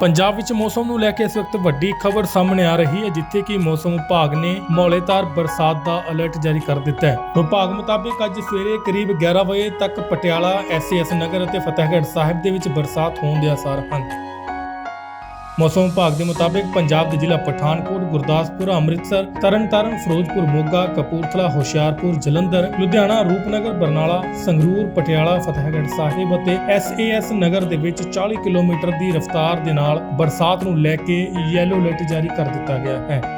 ਪੰਜਾਬ ਵਿੱਚ ਮੌਸਮ ਨੂੰ ਲੈ ਕੇ ਇਸ ਵਕਤ ਵੱਡੀ ਖਬਰ ਸਾਹਮਣੇ ਆ ਰਹੀ ਹੈ, ਜਿੱਥੇ ਕਿ ਮੌਸਮ ਵਿਭਾਗ ਨੇ ਮੌਲੇਦਾਰ ਬਰਸਾਤ ਦਾ ਅਲਰਟ ਜਾਰੀ ਕਰ ਦਿੱਤਾ ਹੈ। ਵਿਭਾਗ ਮੁਤਾਬਿਕ ਅੱਜ ਸਵੇਰੇ ਕਰੀਬ 11 ਵਜੇ ਤੱਕ ਪਟਿਆਲਾ ਐਸਐਸ ਨਗਰ ਅਤੇ ਫਤਿਹਗੜ੍ਹ ਸਾਹਿਬ ਦੇ ਵਿੱਚ ਬਰਸਾਤ ਹੋਣ ਦੇ ਆਸਾਰ ਹਨ। ਮੌਸਮ ਵਿਭਾਗ ਦੇ ਮੁਤਾਬਿਕ ਪੰਜਾਬ ਦੇ ਜ਼ਿਲ੍ਹਾ ਪਠਾਨਕੋਟ, ਗੁਰਦਾਸਪੁਰ, ਅੰਮ੍ਰਿਤਸਰ, ਤਰਨਤਾਰਨ, ਫਿਰੋਜ਼ਪੁਰ, ਮੋਗਾ, ਕਪੂਰਥਲਾ, ਹੁਸ਼ਿਆਰਪੁਰ, ਜਲੰਧਰ, ਲੁਧਿਆਣਾ, ਰੂਪਨਗਰ, ਬਰਨਾਲਾ, ਸੰਗਰੂਰ, ਪਟਿਆਲਾ, ਫਤਿਹਗੜ੍ਹ ਸਾਹਿਬ ਅਤੇ ਐਸਏਐਸ ਨਗਰ ਦੇ ਵਿੱਚ 40 ਕਿਲੋਮੀਟਰ ਦੀ ਰਫ਼ਤਾਰ ਦੇ ਨਾਲ ਬਰਸਾਤ ਨੂੰ ਲੈ ਕੇ ਯੈਲੋ ਅਲਰਟ ਜਾਰੀ ਕਰ ਦਿੱਤਾ ਗਿਆ ਹੈ।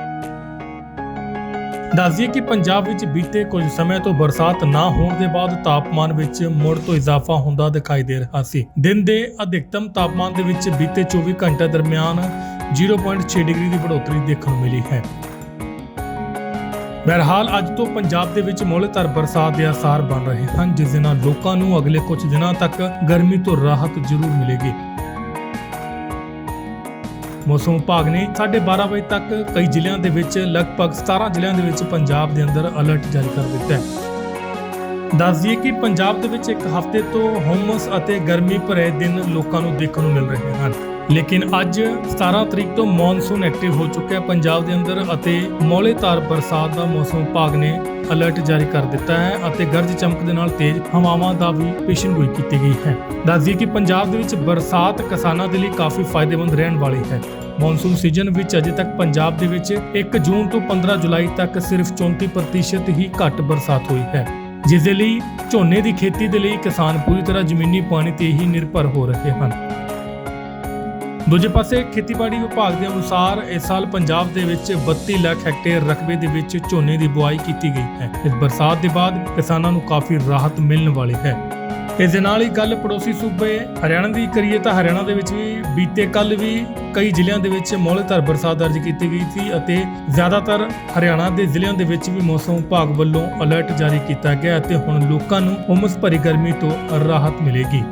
ਦੱਸਦੀਏ ਕਿ ਪੰਜਾਬ ਵਿੱਚ ਬੀਤੇ ਕੁਝ ਸਮੇਂ ਤੋਂ ਬਰਸਾਤ ਨਾ ਹੋਣ ਦੇ ਬਾਅਦ ਤਾਪਮਾਨ ਵਿੱਚ ਮੁੜ ਤੋਂ ਇਜ਼ਾਫਾ ਹੁੰਦਾ ਦਿਖਾਈ ਦੇ ਰਿਹਾ ਸੀ। ਦਿਨ ਦੇ ਅਧਿਕਤਮ ਤਾਪਮਾਨ ਦੇ ਵਿੱਚ ਬੀਤੇ 24 ਘੰਟੇ ਦਰਮਿਆਨ 0.6 ਡਿਗਰੀ ਦੀ ਵਧੋਤਰੀ ਦੇਖਣ ਨੂੰ ਮਿਲੀ ਹੈ। ਬਹਰਹਾਲ ਅੱਜ ਤੋਂ ਪੰਜਾਬ ਦੇ ਵਿੱਚ ਮੌਲੇਧਾਰ ਬਰਸਾਤ ਦੇ ਆਸਾਰ ਬਣ ਰਹੇ ਹਨ, ਜਿਸ ਦੇ ਨਾਲ ਲੋਕਾਂ ਨੂੰ ਅਗਲੇ ਕੁਝ ਦਿਨਾਂ ਤੱਕ ਗਰਮੀ ਤੋਂ ਰਾਹਤ ਜ਼ਰੂਰ ਮਿਲੇਗੀ। ਮੌਸਮ ਵਿਭਾਗ ਨੇ 12:30 ਵਜੇ ਤੱਕ ਕਈ ਜ਼ਿਲ੍ਹਿਆਂ ਦੇ ਵਿੱਚ, ਲਗਭਗ 17 ਜ਼ਿਲ੍ਹਿਆਂ ਦੇ ਵਿੱਚ ਪੰਜਾਬ ਦੇ ਅੰਦਰ ਅਲਰਟ ਜਾਰੀ ਕਰ ਦਿੱਤਾ ਹੈ। ਦੱਸ ਦਈਏ ਕਿ ਪੰਜਾਬ ਦੇ ਵਿੱਚ ਇੱਕ ਹਫ਼ਤੇ ਤੋਂ ਹਮਸ ਅਤੇ ਗਰਮੀ ਭਰੇ ਦਿਨ ਲੋਕਾਂ ਨੂੰ ਦੇਖਣ ਨੂੰ ਮਿਲ ਰਹੇ ਹਨ। ਲੇਕਿਨ ਅੱਜ 17 ਤਰੀਕ ਤੋਂ ਮੌਨਸੂਨ ਐਕਟਿਵ ਹੋ ਚੁੱਕਿਆ ਹੈ। ਪੰਜਾਬ ਦੇ ਅੰਦਰ ਅਤੇ ਮੌਲੇਧਾਰ ਬਰਸਾਤ ਦਾ ਮੌਸਮ ਵਿਭਾਗ ਨੇ ਅਲਰਟ ਜਾਰੀ ਕਰ ਦਿੱਤਾ ਹੈ ਅਤੇ ਗਰਜ ਚਮਕ ਦੇ ਨਾਲ ਤੇਜ਼ ਹਵਾਵਾਂ ਦਾ ਵੀ ਪੇਸ਼ਨਗੋਈ ਕੀਤੀ ਗਈ ਹੈ। ਦੱਸ ਦਈਏ ਕਿ ਪੰਜਾਬ ਦੇ ਵਿੱਚ ਬਰਸਾਤ ਕਿਸਾਨਾਂ ਦੇ ਲਈ ਕਾਫੀ ਫਾਇਦੇਮੰਦ ਰਹਿਣ ਵਾਲੀ ਹੈ। ਮੌਨਸੂਨ ਸੀਜ਼ਨ ਵਿੱਚ ਅਜੇ ਤੱਕ ਪੰਜਾਬ ਦੇ ਵਿੱਚ 1 ਜੂਨ ਤੋਂ 15 ਜੁਲਾਈ ਤੱਕ ਸਿਰਫ 34% ਹੀ ਘੱਟ ਬਰਸਾਤ ਹੋਈ ਹੈ। ਜਿਸ ਦੇ ਲਈ ਝੋਨੇ ਦੀ ਖੇਤੀ ਦੇ ਲਈ ਕਿਸਾਨ ਪੂਰੀ ਤਰ੍ਹਾਂ ਜ਼ਮੀਨੀ ਪਾਣੀ ਤੇ ਹੀ ਨਿਰਭਰ ਹੋ ਰਹੇ ਹਨ। ਦੂਜੇ ਪਾਸੇ ਖੇਤੀਬਾੜੀ ਵਿਭਾਗ ਦੇ ਅਨੁਸਾਰ ਇਸ ਸਾਲ ਪੰਜਾਬ ਦੇ ਵਿੱਚ 32 ਲੱਖ ਹੈਕਟੇਅਰ ਰਕਬੇ ਦੇ ਵਿੱਚ ਝੋਨੇ ਦੀ ਬੁਆਈ ਕੀਤੀ ਗਈ ਹੈ। ਇਸ ਬਰਸਾਤ ਦੇ ਬਾਅਦ ਕਿਸਾਨਾਂ ਨੂੰ ਕਾਫੀ ਰਾਹਤ ਮਿਲਣ ਵਾਲੀ ਹੈ। ਇਸ ਦੇ ਨਾਲ ਹੀ ਗੱਲ ਪੜੋਸੀ ਸੂਬੇ ਹਰਿਆਣਾ ਦੀ ਕਰੀਏ ਤਾਂ ਹਰਿਆਣਾ ਦੇ ਵਿੱਚ ਵੀ ਬੀਤੇ ਕੱਲ ਵੀ ਕਈ ਜ਼ਿਲ੍ਹਿਆਂ ਦੇ ਵਿੱਚ ਮੌਲੇਧਾਰ ਬਰਸਾਤ ਦਰਜ ਕੀਤੀ ਗਈ ਸੀ ਅਤੇ ਜ਼ਿਆਦਾਤਰ ਹਰਿਆਣਾ ਦੇ ਜ਼ਿਲ੍ਹਿਆਂ ਦੇ ਵਿੱਚ ਵੀ ਮੌਸਮ ਵਿਭਾਗ ਵੱਲੋਂ ਅਲਰਟ ਜਾਰੀ ਕੀਤਾ ਗਿਆ ਅਤੇ ਹੁਣ ਲੋਕਾਂ ਨੂੰ ਉਮਸ ਭਰੀ ਗਰਮੀ ਤੋਂ ਰਾਹਤ ਮਿਲੇਗੀ।